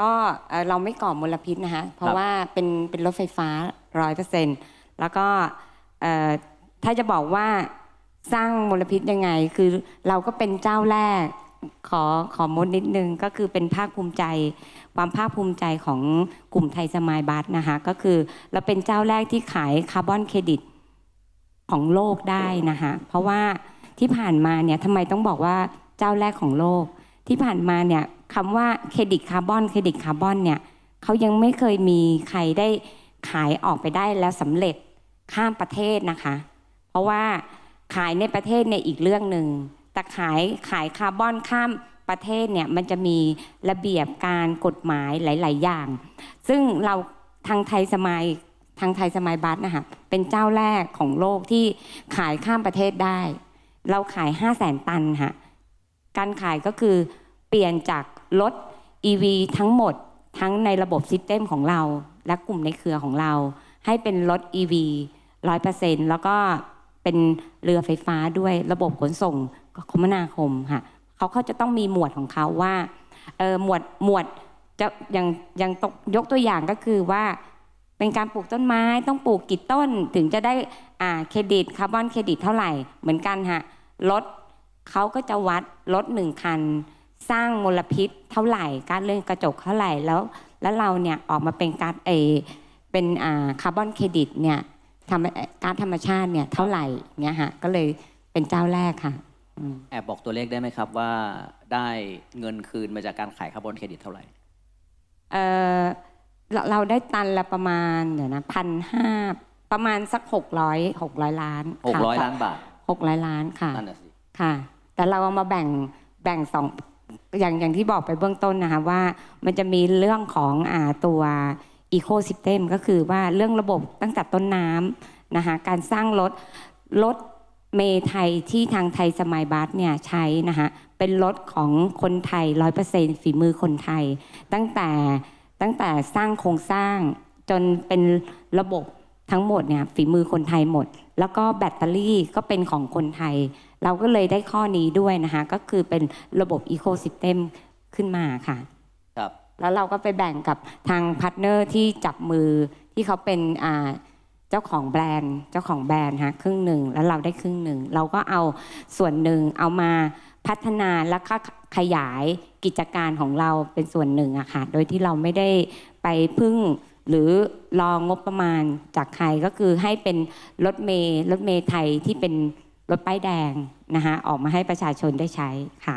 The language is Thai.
ก็เอ่อเราไม่ก่อมลพิษนะคะเพราะว่าเป็นเป็นรถไฟฟ้าร้อยเปอร์เซ็นต์แล้วก็เอ่อถ้าจะบอกว่าสร้างมลพิษยังไง คือเราก็เป็นเจ้าแรกขอขอมดนิดนึงก็คือเป็นภาคภูมิใจ ความภาคภูมิใจของกลุ่มไทยสมายบัสนะคะก็คือเราเป็นเจ้าแรกที่ขายคาร์บอนเครดิตของโลกได้นะคะเพราะว่าที่ผ่านมาเนี่ยทำไมต้องบอกว่าเจ้าแรกของโลก ที่ผ่านมาเนี่ย คำว่าเครดิตคาร์บอนเครดิตคาร์บอนเนี่ยเขายังไม่เคยมีใครได้ขายออกไปได้แล้วสำเร็จข้ามประเทศนะคะ เพราะว่าขายในประเทศเนี่ยอีกเรื่องหนึ่งแต่ขายขายคาร์บอนข้ามประเทศเนี่ยมันจะมีระเบียบการกฎหมายหลาย ๆ อย่าง ซึ่งเราทางไทยสมัยทางไทยสมัยบัสนะคะเป็นเจ้าแรกของโลกที่ขายข้ามประเทศได้ เราขาย 5 0 0แสนตันค่ะการขายก็คือเปลี่ยนจาก รถ EV ทั้งหมดทั้งในระบบซิสเต็มของเรา และกลุ่มในเครือของเรา ให้เป็นรถ EV 100%แล้วก็เป็นเรือไฟฟ้าด้วยระบบขนส่งคมนาคมค่ะเขาเขาจะต้องมีหมวดของเขาว่าหมวดหมวดจะอย่างอย่างตกยกตัวอย่างก็คือว่าเป็นการปลูกต้นไม้ต้องปลูกกี่ต้นถึงจะได้อ่าเครดิตคาร์บอนเครดิตเท่าไหร่เหมือนกันค่ะรถเขาก็จะวัดรถหนึ่งคัน สร้างมลพิษเท่าไหร่การเรื่องกระจกเท่าไหร่แล้ว แล้วเราเนี่ยออกมาเป็นการเออเป็นอ่าคาร์บอนเครดิตเนี่ยทำการธรรมชาติเนี่ยเท่าไหร่เนี่ยฮะก็เลยเป็นเจ้าแรกค่ะอืมแอบบอกตัวเลขได้ไหมครับว่าได้เงินคืนมาจากการขายคาร์บอนเครดิตเท่าไหร่เออเราเราได้ตันละประมาณเดี๋ยวนะพันห้าประมาณสักหกร้อยหกร้อยล้านค่ะ600ล้านบาทหกร้อยล้านค่ะนั่นน่ะสิค่ะ แต่เราเอามาแบ่งแบ่งสอง อย่างอย่างที่บอกไปเบื้องต้นนะคะว่ามันจะมีเรื่องของอ่าตัวอีโค y ิ e m ก็คือว่าเรื่องระบบตั้งแต่ต้นน้ำนะคะการสร้างรถรถเมไทยที่ทางไทยสมัยบัสเนี่ยใช้นะคะเป็นรถของคนไทยร้อยเปอร์เซ็นฝีมือคนไทย ตั้งแต่ตั้งแต่สร้างโครงสร้างจนเป็นระบบทั้งหมดเนี่ยฝีมือคนไทยหมด แล้วก็แบตเตอรี่ก็เป็นของคนไทย เราก็เลยได้ข้อนี้ด้วยนะคะ ก็คือเป็นระบบอีโค y ิ e m ขึ้นมาค่ะครับแล้วเราก็ไปแบ่งกับทางพาร์ทเนอร์ที่จับมือที่เขาเป็นอ่าเจ้าของแบรนด์เจ้าของแบรนด์ฮะครึ่งหนึ่งแล้วเราได้ครึ่งหนึ่งเราก็เอาส่วนหนึ่งเอามาพัฒนาและก็ขยายกิจการของเราเป็นส่วนหนึ่งอะค่ะโดยที่เราไม่ได้ไปพึ่งหรือรองงบประมาณจากใครก็คือให้เป็นรถเมล์รถเมล์ไทยที่เป็นรถป้ายแดง นะคะออกมาให้ประชาชนได้ใช้ค่ะ